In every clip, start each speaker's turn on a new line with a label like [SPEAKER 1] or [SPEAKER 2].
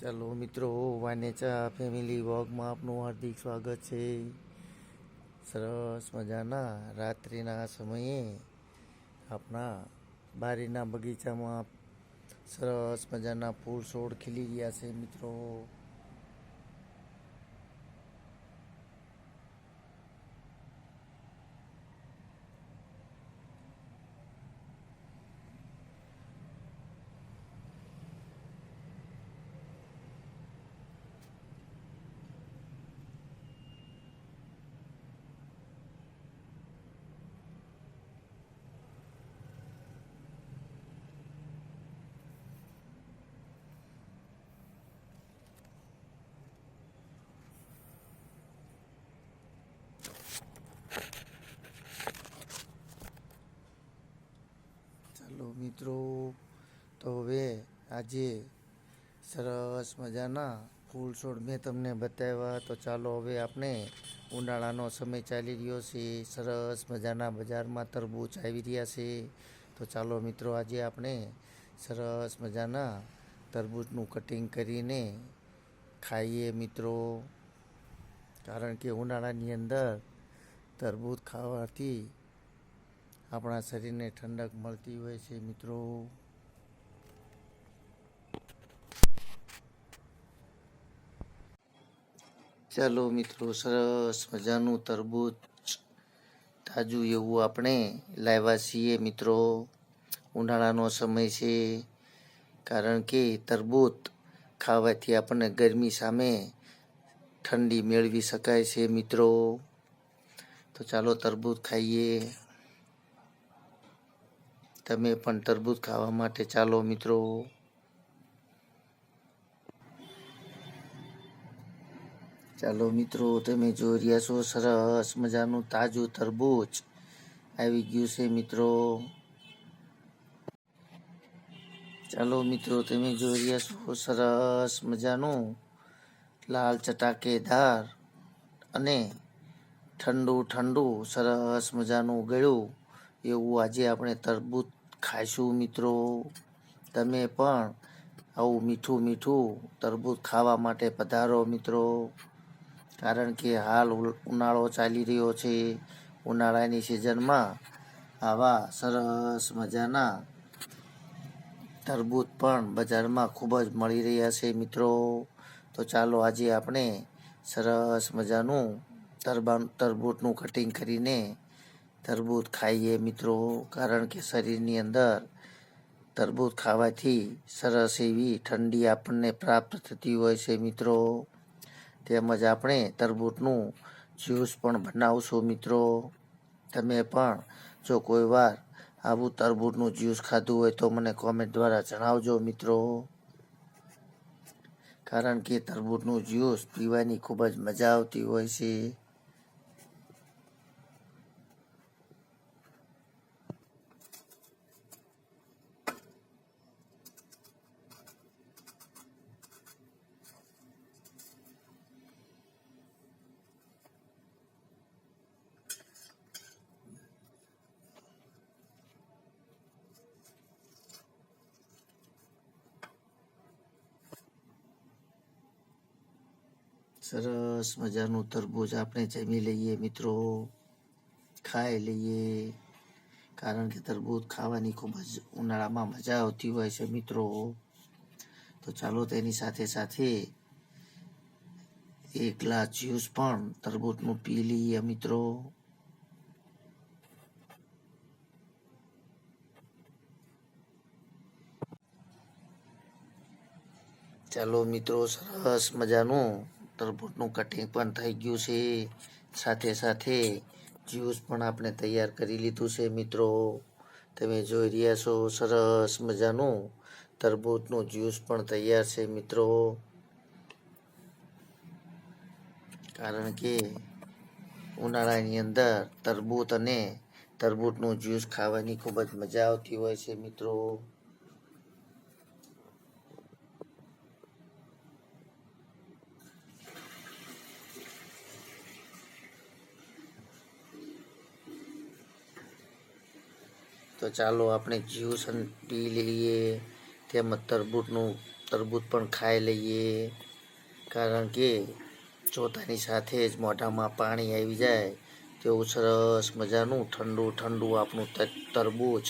[SPEAKER 1] ચાલો મિત્રો વાનેચા ફેમિલી વોગમાં આપનું હાર્દિક સ્વાગત છે. સરસ મજાના રાત્રિના સમયે આપણા બારીના બગીચામાં સરસ મજાના ફૂલ છોડ ખીલી ગયા છે મિત્રો. ચાલો મિત્રો, તો હવે આજે સરસ મજાના ફૂલ છોડ મેં તમને બતાવ્યા. તો ચાલો હવે આપણે ઉનાળાનો સમય ચાલી રહ્યો છે. સરસ મજાના બજારમાં તરબૂચ આવી રહ્યા છે. તો ચાલો મિત્રો, આજે આપણે સરસ મજાના તરબૂચનું કટિંગ કરીને ખાઈએ મિત્રો. કારણ કે ઉનાળાની અંદર તરબૂચ ખાવાથી આપણા શરીરને ઠંડક મળતી હોય છે, મિત્રો. ચાલો, મિત્રો, સરસ મજાનું તરબૂચ તાજું એવું આપણે લાવ્યા છીએ, મિત્રો. ઉનાળાનો સમય છે, કારણ કે તરબૂચ ખાવાથી આપણને ગરમી સામે ઠંડી મેળવી શકાય છે, મિત્રો. તો ચાલો, તરબૂચ ખાઈએ. તમે પણ તરબૂચ ખાવા માટે ચાલો મિત્રો. ચાલો મિત્રો, તમે જોઈ રહ્યા છો, સરસ મજાનું તાજું તરબૂચ. આવી ગયું છે મિત્રો. ચાલો મિત્રો, તમે જોઈ રહ્યા છો, સરસ મજાનું લાલ ચટાકેદાર અને ઠંડુ ઠંડુ સરસ મજાનું ગળ્યું એવું આજે આપણે તરબૂચ ખાઈશું મિત્રો. તમે પણ આવું મીઠું મીઠું તરબૂચ ખાવા માટે પધારો મિત્રો. કારણ કે હાલ ઉનાળો ચાલી રહ્યો છે. ઉનાળાની સિઝનમાં આવા સરસ મજાના તરબૂચ પણ બજારમાં ખૂબ જ મળી રહ્યા છે મિત્રો. તો ચાલો આજે આપણે સરસ મજાનું તરબા, તરબૂચનું કટિંગ કરીને તરબૂચ ખાઈએ મિત્રો, કારણ કે શરીરની અંદર તરબૂચ ખાવાથી સરસ એવી ઠંડી આપણને પ્રાપ્ત થતી હોય છે મિત્રો. તેમજ આપણે તરબૂચનું જ્યુસ પણ બનાવશું મિત્રો. તમે પણ જો કોઈ વાર આવું તરબૂચનું જ્યુસ ખાધું હોય તો મને કોમેન્ટ દ્વારા જણાવજો મિત્રો. કારણ કે તરબૂચનું જ્યુસ પીવાની ખૂબ જ મજા આવતી હોય છે. સરસ મજાનું તરબૂચ આપણે જમી લઈએ મિત્રો. ખાઈ લઈએ. કારણ કે તરબૂચ ખાવાની ખૂબ જ ઉનાળામાં મજા આવતી હોય છે મિત્રો. તો ચાલો તેની સાથે સાથે એક ગ્લાસ જ્યુસ પણ તરબૂચનું પી લઈએ મિત્રો. ચાલો મિત્રો સરસ મજાનું તરબૂચનું કટિંગ પણ થઈ ગયું છે. સાથે સાથે જ્યુસ પણ આપણે તૈયાર કરી લીધું છે, મિત્રો. તમે જોઈ રહ્યા છો, સરસ મજાનું તરબૂચનું જ્યુસ પણ તૈયાર છે, મિત્રો. કારણ કે ઉનાળાની અંદર તરબૂચ અને તરબૂચનું જ્યુસ ખાવાની ખૂબ જ મજા આવતી હોય છે, મિત્રો. તો ચાલો આપણે જ્યુસ પી લઈએ તેમજ તરબૂચનું તરબૂચ પણ ખાઈ લઈએ. કારણ કે જોતાની સાથે જ મોઢામાં પાણી આવી જાય, તેવું સરસ મજાનું ઠંડુ ઠંડુ આપણું તરબૂચ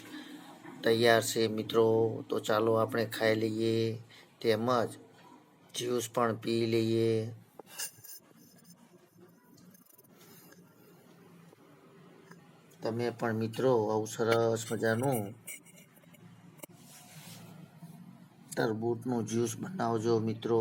[SPEAKER 1] તૈયાર છે મિત્રો. તો ચાલો આપણે ખાઈ લઈએ, તેમજ જ્યુસ પણ પી લઈએ. તમે પણ મિત્રો આવું સરસ મજાનું તરબૂચનું જ્યુસ બનાવજો મિત્રો.